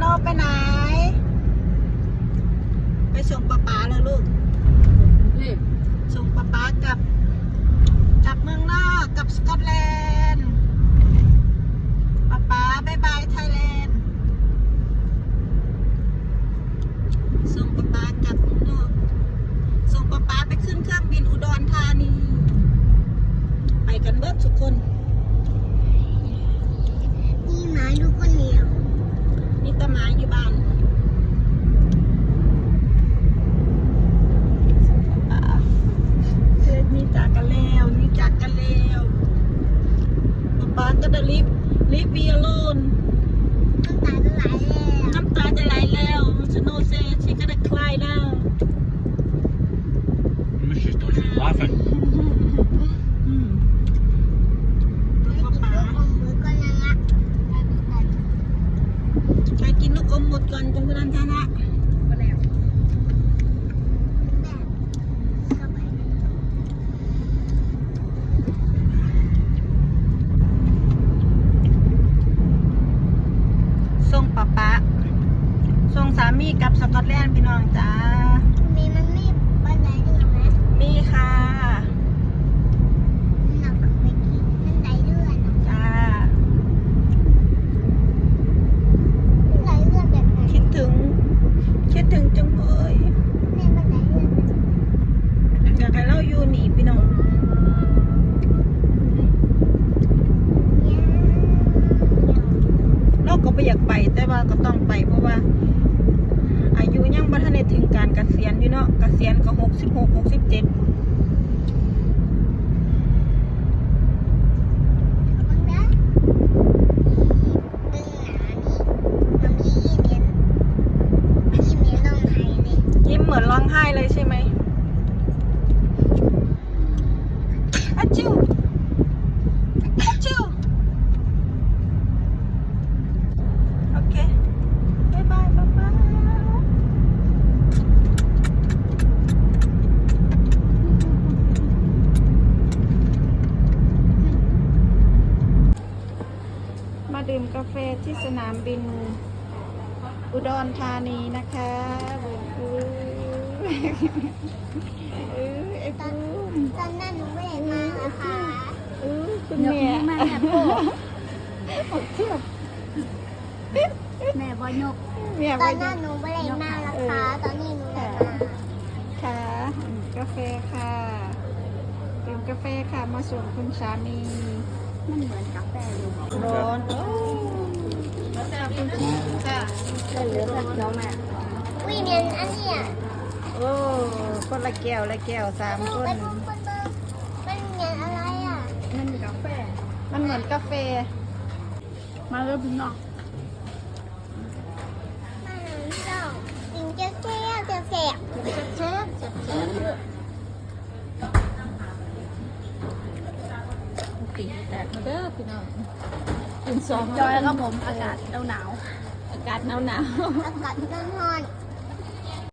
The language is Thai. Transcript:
โนไปไหน ไปส่งป๊าป๊าเลยลูกนี่ส่งป๊าป๊ากลับกลับเมืองนอกกลับสกอตแลนด์ป๊าป๊าบายบายไทยแลนด์ส่งป๊าป๊ากลับเมืองนอกส่งป๊าป๊าไปขึ้นเครื่องบินอุดรธานี ไปกันเบิดทุกคนนี่หมาลูกคนเดียว มีแตะหมาอยู่บ้านป๊าเฮ้ยนี่จากกันแล้วนี่จากกันแล้วป๊าป๊า ก็จะรีบรีบบีอโลนน้ำตาจะไหลแล้วน้ำตาจะไหลแล้วชโนเซชิก็จะคลายแล้ว She's not even laughing. อืมดูป๊าป๊าลูกอมมือก็ยังละใครกินลูกอมหมดก่อนจนกระนั้นชนะ มาแล้ว แบบเข้าไป ส่งป๊าป๊าส่งสา มีกลับสกอตแลนด์พี่น้องจ้า มีมันไม่บันไดเลื่อนไหมมีค่ะ หนักไปกินบันไดเลื่อนอะจ้า บันไดเลื่อนแบบไหนคิดถึง คิดถึงจังเลยแม่บันไดเลื่อนแบบไหนอยากให้เราอยู่หนีพี่น้อง เนี่ยเราก็ไม่อยากไปแต่ว่าก็ต้องไปเพราะว่าอายุยังบ่ทันได้ถึงการเกษียณอยู่เนาะเกษียณก็หกสิบหกหกสิบเจ็ด บังนะตึงหนานี่มันมียี่เหรียญยี่เหรียญลงไทยเลย ยิ้มเหมือนร้องไห้เลยใช่ไหมอาจิวอาจิวโอเคบายบายบ๊ายบายมา ดื่มกาแฟที่สนามบินอุดรธานีนะคะบูบูเออไอ้บูมตอนนั้นหนูไม่ได้มานะคะเออคุณยกแม่มาแม่โป้อดเที่ยวแม่บอยกแม่ตอนนั้นหนูไม่ได้มานะคะตอนนี้หนูได้มาค่ะกาแฟค่ะดื่มกาแฟค่ะมาส่งคุณสามี มันเหมือนกาแฟอยู่ร้อนโอ้แล้วแต่คุณค่ะเป็นเหลืองกับเขียวแม่วิเนียนอันเนี้ยโอ้คนละแก้วละแก้วสามคนเป็นคนเบอร์เป็นเนียนอะไรอะมันกาแฟ มันเหมือนกาแฟ มาเริ่มพี่น้อง มันเจ้ากินเจ้าแก้วเจ้าแสบ เชฟเชฟเชฟตีแต กมาเด้อพี่น้องกินสองจอยกับผมอากาศหนาวอากาศหนาวหนาวอากาศร้อน